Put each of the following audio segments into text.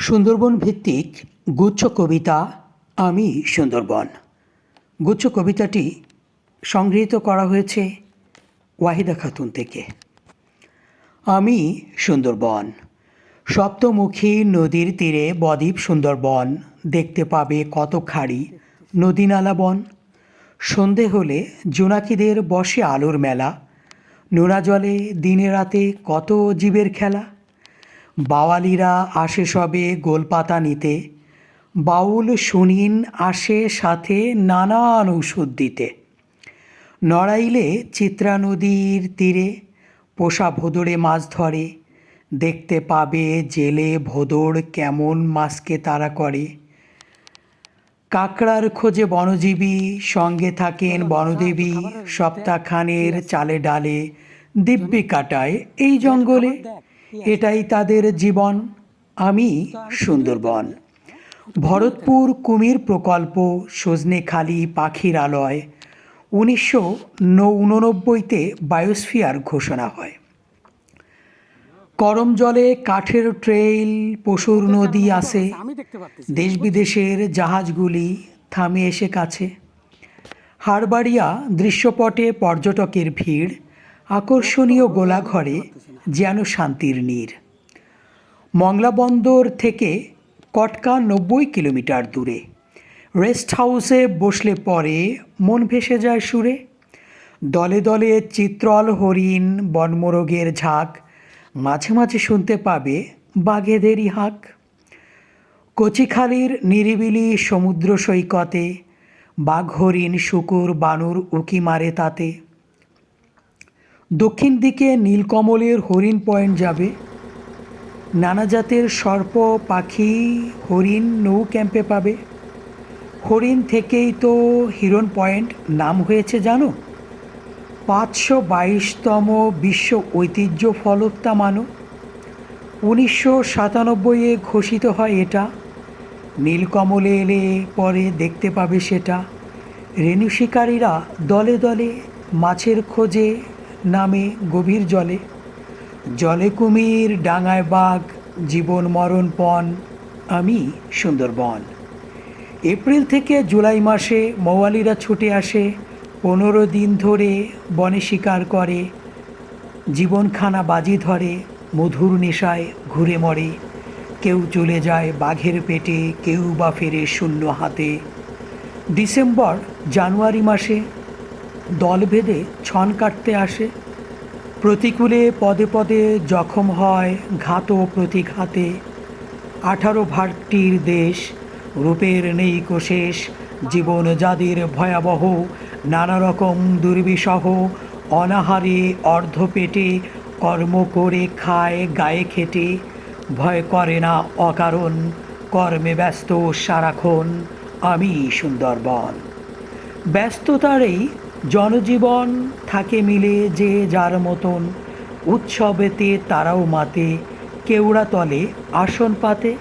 সুন্দরবন ভিত্তিক গুচ্ছ কবিতা আমি সুন্দরবন। গুচ্ছ কবিতাটি সংগৃহীত করা হয়েছে ওয়াহিদা খাতুন থেকে। আমি সুন্দরবন। সপ্তমুখী নদীর তীরে বদ্বীপ সুন্দরবন দেখতে পাবে কত খাড়ি নদী নালা বন। সন্ধে হলে জোনাকিদের বসে আলোর মেলা। নোনা জলে দিনে রাতে কত জীবের খেলা। বাওয়ালিরা আসে সবে গোলপাতা নিতে বাউল শুনিন আসে সাথে নানান ঔষধ দিতে। নড়াইলে চিত্রা নদীর তীরে পোষা ভোদরে মাছ ধরে দেখতে পাবে জেলে ভোদর কেমন মাছকে তারা করে। কাকড়ার খোঁজে বনজীবী সঙ্গে থাকেন বনদেবী সপ্তাহখানের চালে ডালে দিব্যি কাটায় এই জঙ্গলে। এটাই তাদের জীবন। আমি সুন্দরবন। ভরতপুর কুমির প্রকল্প সজনেখালি পাখির আলয়। উনিশশো উননব্বইতে বায়োস্ফিয়ার ঘোষণা হয়। করম জলে কাঠের ট্রেইল পশুর নদী আসে দেশ বিদেশের জাহাজগুলি থামে এসে কাছে। হাড়বাড়িয়া দৃশ্যপটে পর্যটকের ভিড়। আকর্ষণীয় গোলাঘরে যেন শান্তির নীর। মংলা বন্দর থেকে কটকা নব্বই কিলোমিটার দূরে। রেস্ট হাউসে বসলে পরে মন ভেসে যায় সুরে। দলে দলে চিত্রল হরিণ, বনমোরগের ঝাঁক, মাঝে মাঝে শুনতে পাবে বাঘেদেরই হাঁক। কচিখালির নিরিবিলি সমুদ্র সৈকতে বাঘ হরিণ শুকুর বানর উকি মারে তাতে। দক্ষিণ দিকে নীলকমলের হরিণ পয়েন্ট যাবে। নানা জাতের সর্প, পাখি, হরিণ নৌ ক্যাম্পে পাবে। হরিণ থেকেই তো হিরণ পয়েন্ট নাম হয়েছে, জানো? পাঁচশো বাইশতম বিশ্ব ঐতিহ্য ফলকতা মানো। উনিশশো সাতানব্বইয়ে ঘোষিত হয় এটা। নীলকমলে এলে পরে দেখতে পাবে সেটা। রেণু শিকারীরা দলে দলে মাছের খোঁজে নামে গভীর জলে। জলে কুমির, ডাঙায় বাঘ, জীবন মরণ পণ, আমি সুন্দরবন। এপ্রিল থেকে জুলাই মাসে মৌয়ালিরা ছুটে আসে, পনেরো দিন ধরে বনে শিকার করে, জীবনখানা বাজি ধরে, মধুর নেশায় ঘুরে মরে। কেউ চলে যায় বাঘের পেটে, কেউ বা ফেরে শূন্য হাতে। ডিসেম্বর, জানুয়ারি মাসে দল ভেদে ছন কাটতে আসে। প্রতিকূলে পদে পদে জখম হয় ঘাত প্রতিঘাতে। আঠারো ভাটটির দেশ, রূপের নেই কোশেষ জীবন যাদের ভয়াবহ, নানা রকম দুর্বিষহ, অনাহারে অর্ধ পেটে কর্ম করে খায় গায়ে খেটে। ভয় করে না অকারণ, কর্মে ব্যস্ত সারাক্ষণ। আমি সুন্দরবন। ব্যস্ততারেই জনজীবন থাকে মিলে যে যার মতন। উৎসবেতে তারাও মাতে, কেউড়া তলে আসন পাতে।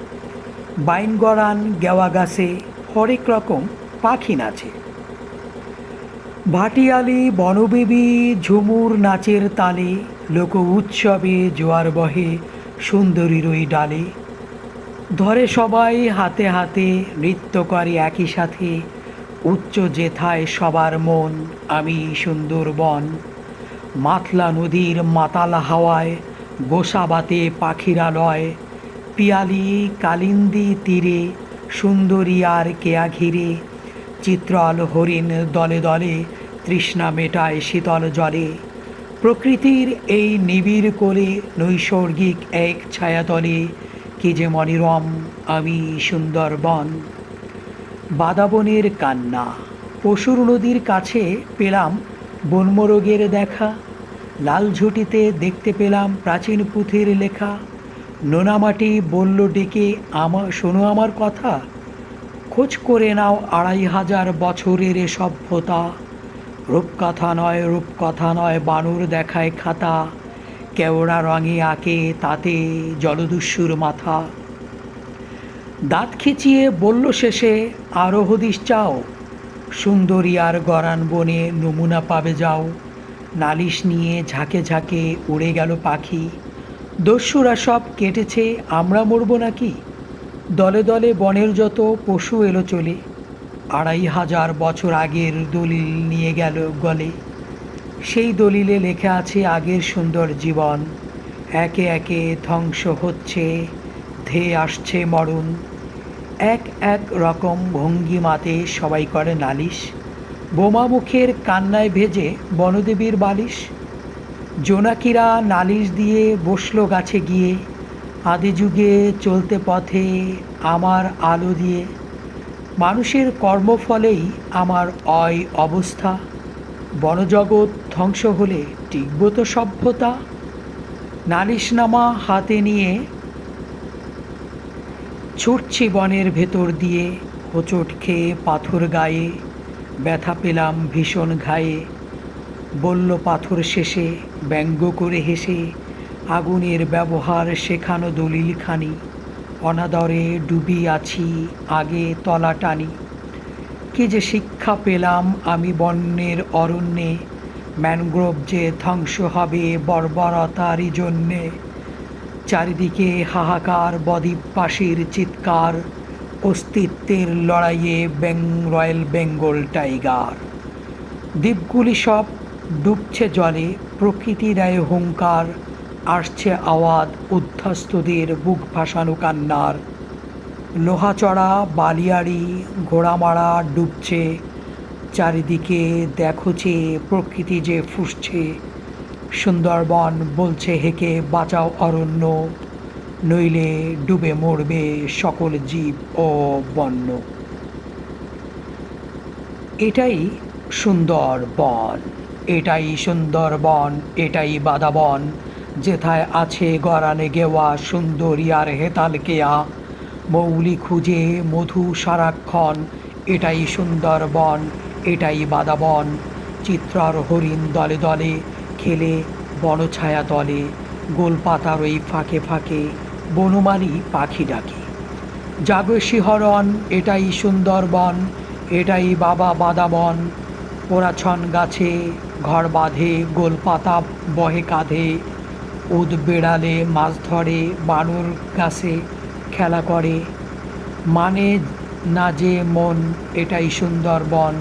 বাইন গড়ান গেওয়া গাছে হরেক রকম পাখি নাচে। ভাটিয়ালি, বনবেবী, ঝুমুর নাচের তালে লোক উৎসবে জোয়ার বহে সুন্দরীর ওই ডালে। ধরে সবাই হাতে হাতে নৃত্য করে একই সাথে উচ্চ জেথায় সবার মন, আমি সুন্দরবন মাতলা নদীর মাতাল হাওয়ায়, গোসাবাতে পাখিরালয়। পিয়ালি কালিন্দি তীরে, সুন্দরী আর কেয়া ঘিরে। চিত্রল হরিণ দলে দলে, তৃষ্ণা মেটায় শীতল জলে। প্রকৃতির এই নিবিড় কোলে, নৈসর্গিক এক ছায়াতলে, কি যে মনিরম, আমি সুন্দরবন বাদাবনের কান্না। পশুর নদীর কাছে পেলাম বনমোরগের দেখা। লাল ঝুটিতে দেখতে পেলাম প্রাচীন পুঁথির লেখা। নোনামাটি বলল, ডেকে আমার শোনো আমার কথা। খোঁজ করে নাও আড়াই হাজার বছরের সভ্যতা। রূপকথা নয় রূপকথা নয়, বানুর দেখায় খাতা। কেওড়া রঙে আঁকে তাতে জলদস্যুর মাথা। দাঁত খিচিয়ে বলল শেষে আরও হদিস চাও। সুন্দরী আর গরান বনে নমুনা পাবে যাও। নালিশ নিয়ে ঝাঁকে ঝাঁকে উড়ে গেল পাখি। দস্যুরা সব কেটেছে, আমরা মরব নাকি? দলে দলে বনের যত পশু এলো চলে। আড়াই হাজার বছর আগের দলিল নিয়ে গেল গলে। সেই দলিলে লেখা আছে আগের সুন্দর জীবন। একে একে ধ্বংস হচ্ছে ধেয়ে আসছে মরণ। এক এক রকম ভঙ্গিমাতে সবাই করে নালিশ। বোমা মুখের কান্নায় ভেজে বনদেবীর বালিশ। জোনাকিরা নালিশ দিয়ে বসল গাছে গিয়ে। আদি যুগে চলতে পথে আমার আলো দিয়ে। মানুষের কর্মফলেই আমার অয় অবস্থা। বনজগৎ ধ্বংস হলে টিকব তো সভ্যতা। নালিশনামা হাতে নিয়ে ছুটছি বনের ভেতর দিয়ে, হোঁচট খেয়ে পাথর গায়ে, ব্যথা পেলাম ভীষণ ঘায়ে। বলল পাথর শেষে, ব্যঙ্গ করে হেসে, আগুনের ব্যবহার শেখানো দলিলখানি, অনাদরে ডুবি আছি, আগে তলা টানি। কি যে শিক্ষা পেলাম আমি বন্যের অরণ্যে, ম্যানগ্রোভ যে ধ্বংস হবে বর্বরতারই জন্যে। চারিদিকে হাহাকার, বদ্বীপ বদ্বীপবাসীর চিৎকার, অস্তিত্বের লড়াইয়ে বেং, রয়্যাল বেঙ্গল টাইগার। দ্বীপগুলি সব ডুবছে জলে প্রকৃতি দেয় হুঙ্কার, আসছে আওয়াজ উদ্ধস্তদের বুক ভাসানো কান্নার। লোহাচড়া, বালিয়াড়ি, ঘোড়ামারা ডুবছে, চারিদিকে দেখছে প্রকৃতি যে ফুসছে সুন্দরবন বলছে হেকে বাঁচাও অরণ্য, নইলে ডুবে মরবে সকল জীব ও বন্য। এটাই সুন্দরবন এটাই সুন্দরবন, এটাই বাদাবন। যেথায় আছে গরানে গেওয়া সুন্দরী আর হেতাল কেয়া, মৌলি খুঁজে মধু সারাক্ষণ। এটাই সুন্দরবন, এটাই বাদাবন। চিত্রার হরিণ দলে দলে খেলে, বড় ছায়া তলে গোলপাতার ওই ফাঁকে ফাঁকে বনমালী পাখি ডাকে। জাগে শিহরণ, এটাই সুন্দরবন, এটাই বাবা বাদাবন। পোড়াছন গাছে ঘর বাঁধে গোলপাতা বহে কাঁধে। উদ বেড়ালে, মাছ ধরে, বানর গাছে খেলা করে। মানে না যে মন, এটাই সুন্দরবন,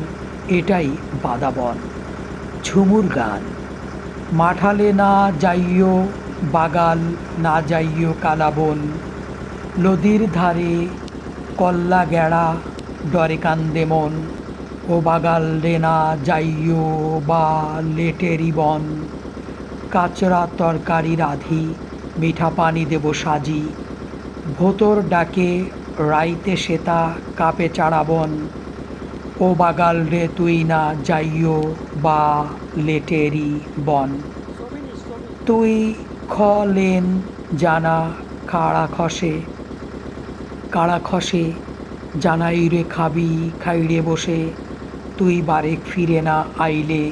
এটাই বাদাবন। ঝুমুর গান। মাঠালে না যাইও বাগাল না যাইও কালাবন। নদীর ধারে কল্লা গেড়া ডরে কান্দে মন। ও বাগাল রে না যাইও বা লেটেরি বন। কাচরা তরকারি রাধি, মিঠা পানি দেব সাজি। ভোতর ডাকে, রাইতে সেতা কাপে চাড়াবন ও বাগাল রে তুই না যাইও বা লেটেরি বন। তুই খলেন জানা কাড়া খসে কাড়া খসে জানাই রে খাবি খাইরে বসে, তুই বারেক ফিরে না আইলে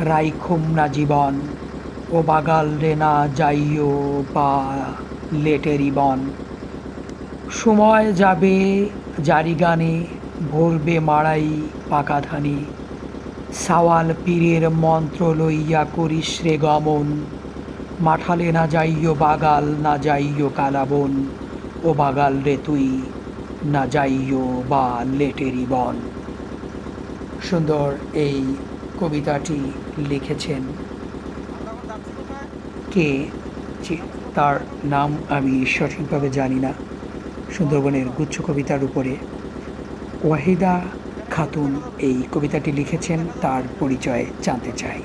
রাইখুম না জীবন, ও বাগাল রে না যাইও বা লেটেরি বন। সময় যাবে জারি গানে ভরবে মাড়াই, পাকা ধানে। সাওয়াল পীরের মন্ত্র লইয়া করিস রে গমন। মাঠালে না যাইও বাগাল, না যাইও কালাবন। ও বাগাল রে তুই, না যাইও বা লেটেরি বন। সুন্দর এই কবিতাটি লিখেছেন কে তার নাম আমি সঠিকভাবে জানি না। সুন্দরবনের গুচ্ছ কবিতার উপরে ওয়াহিদা খাতুন এই কবিতাটি লিখেছেন তার পরিচয় জানতে চাই।